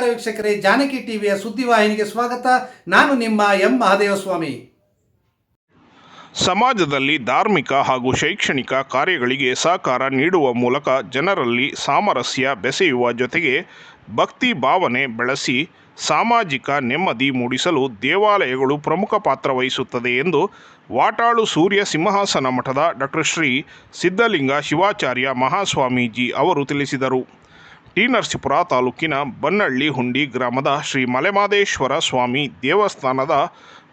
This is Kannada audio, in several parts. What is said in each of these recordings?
ವೀಕ್ಷಕರೇ, ಜಾನಕಿ ಟಿವಿಯ ಸುದ್ದಿವಾಹಿನಿಗೆ ಸ್ವಾಗತ. ನಾನು ನಿಮ್ಮ ಎಂ. ಮಹಾದೇವಸ್ವಾಮಿ. ಸಮಾಜದಲ್ಲಿ ಧಾರ್ಮಿಕ ಹಾಗೂ ಶೈಕ್ಷಣಿಕ ಕಾರ್ಯಗಳಿಗೆ ಸಹಕಾರ ನೀಡುವ ಮೂಲಕ ಜನರಲ್ಲಿ ಸಾಮರಸ್ಯ ಬೆಸೆಯುವ ಜೊತೆಗೆ ಭಕ್ತಿ ಭಾವನೆ ಬೆಳೆಸಿ ಸಾಮಾಜಿಕ ನೆಮ್ಮದಿ ಮೂಡಿಸಲು ದೇವಾಲಯಗಳು ಪ್ರಮುಖ ಪಾತ್ರ ವಹಿಸುತ್ತದೆ ಎಂದು ವಾಟಾಳು ಸೂರ್ಯ ಸಿಂಹಾಸನ ಮಠದ ಡಾಕ್ಟರ್ ಶ್ರೀ ಸಿದ್ಧಲಿಂಗ ಶಿವಾಚಾರ್ಯ ಮಹಾಸ್ವಾಮೀಜಿ ಅವರು ತಿಳಿಸಿದರು. ಟಿ ನರಸೀಪುರ ತಾಲೂಕಿನ ಬನ್ನಳ್ಳಿ ಹುಂಡಿ ಗ್ರಾಮದ ಶ್ರೀ ಮಲೆಮಾದೇಶ್ವರ ಸ್ವಾಮಿ ದೇವಸ್ಥಾನದ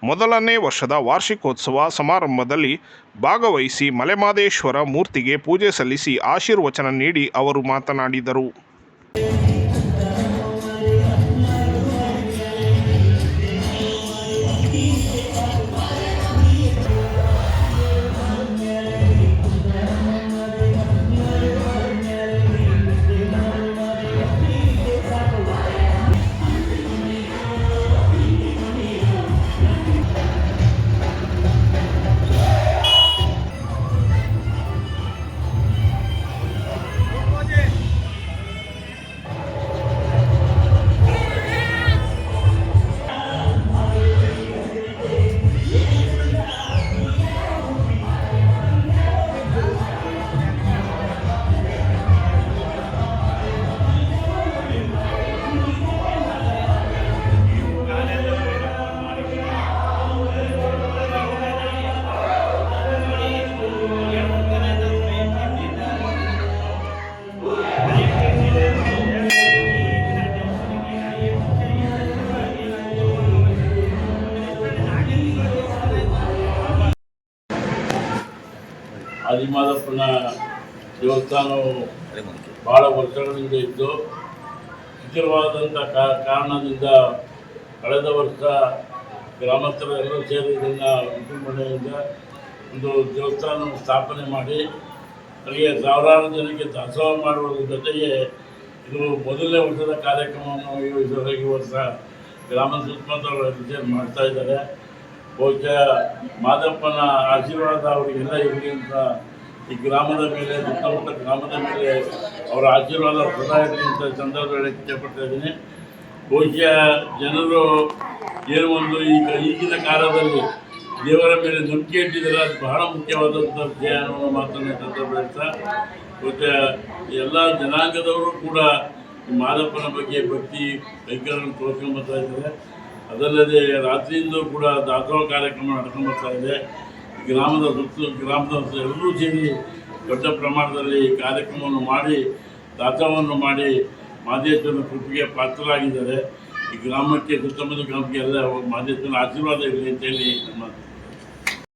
ಮೊದಲನೇ ವರ್ಷದ ವಾರ್ಷಿಕೋತ್ಸವ ಸಮಾರಂಭದಲ್ಲಿ ಭಾಗವಹಿಸಿ ಮಲೆಮಾದೇಶ್ವರ ಮೂರ್ತಿಗೆ ಪೂಜೆ ಸಲ್ಲಿಸಿ ಆಶೀರ್ವಚನ ನೀಡಿ ಅವರು ಮಾತನಾಡಿದರು. ಆದಿಮಾದಪ್ಪನ ದೇವಸ್ಥಾನವು ಭಾಳ ವರ್ಷಗಳಿಂದ ಇದ್ದು ಕಾ- ಕಾರಣದಿಂದ ಕಳೆದ ವರ್ಷ ಗ್ರಾಮಸ್ಥರು ಎಲ್ಲರೂ ಸೇರಿ ಇದನ್ನು ವಿಜೃಂಭಣೆಯಿಂದ ಒಂದು ದೇವಸ್ಥಾನ ಸ್ಥಾಪನೆ ಮಾಡಿ ಅಲ್ಲಿಗೆ ಸಾವಿರಾರು ಜನಕ್ಕೆ ದಾಸೋಹ ಮಾಡುವುದರ ಜೊತೆಗೆ ಇದು ಮೊದಲನೇ ವರ್ಷದ ಕಾರ್ಯಕ್ರಮವನ್ನು ಈ- ವರ್ಷ ಗ್ರಾಮ ಸುತ್ತಮುತ್ತಲು ಮಾಡ್ತಾ ಇದ್ದಾರೆ. ಬಹುಶಃ ಮಾದಪ್ಪನ ಆಶೀರ್ವಾದ ಅವರಿಗೆಲ್ಲ ಇರಲಿ ಅಂತ ಈ ಗ್ರಾಮದ ಮೇಲೆ, ಸುತ್ತಮುತ್ತ ಗ್ರಾಮದ ಮೇಲೆ ಅವರ ಆಶೀರ್ವಾದ ಸದಾ ಇರಲಿ ಅಂತ ಸಂದರ್ಭದಲ್ಲಿ ಇಷ್ಟಪಡ್ತಾ ಇದ್ದೀನಿ. ಬಹುಶಃ ಜನರು ಏನು ಒಂದು ಈಗ ಈಗಿನ ಕಾಲದಲ್ಲಿ ದೇವರ ಮೇಲೆ ನಂಬಿಕೆ ಇಟ್ಟಿದ್ದಾರೆ ಅದು ಬಹಳ ಮುಖ್ಯವಾದಂಥ ವಿಷಯ ಅನ್ನೋ ಮಾತನ್ನು ಸಂದರ್ಭ ಬಹುಶಃ ಎಲ್ಲ ಜನಾಂಗದವರು ಕೂಡ ಮಾದಪ್ಪನ ಬಗ್ಗೆ ಭಕ್ತಿ ಕೈಕರನ್ನು ತೋರಿಸ್ಕೊಂಬರ್ತಾ ಇದ್ದಾರೆ. ಅದಲ್ಲದೆ ರಾತ್ರಿಯಿಂದಲೂ ಕೂಡ ದಾಸೋಹ ಕಾರ್ಯಕ್ರಮ ನಡ್ಕೊಂಡು ಬರ್ತಾ ಇದೆ. ಗ್ರಾಮದ ಸುತ್ತು ಗ್ರಾಮದ ಎಲ್ಲರೂ ಸೇರಿ ದೊಡ್ಡ ಪ್ರಮಾಣದಲ್ಲಿ ಕಾರ್ಯಕ್ರಮವನ್ನು ಮಾಡಿ ದಾಸೋಹವನ್ನು ಮಾಡಿ ಮಾದೇಶ್ವರನ ಕೃಪೆಗೆ ಪಾತ್ರರಾಗಿದ್ದಾರೆ. ಈ ಗ್ರಾಮಕ್ಕೆ ಸುತ್ತಮುತ್ತ ಗ್ರಾಮಕ್ಕೆ ಎಲ್ಲ ಮಾದೇಶ್ವರನ ಆಶೀರ್ವಾದ ಇರಲಿ ಅಂತೇಳಿ ನಮ್ಮ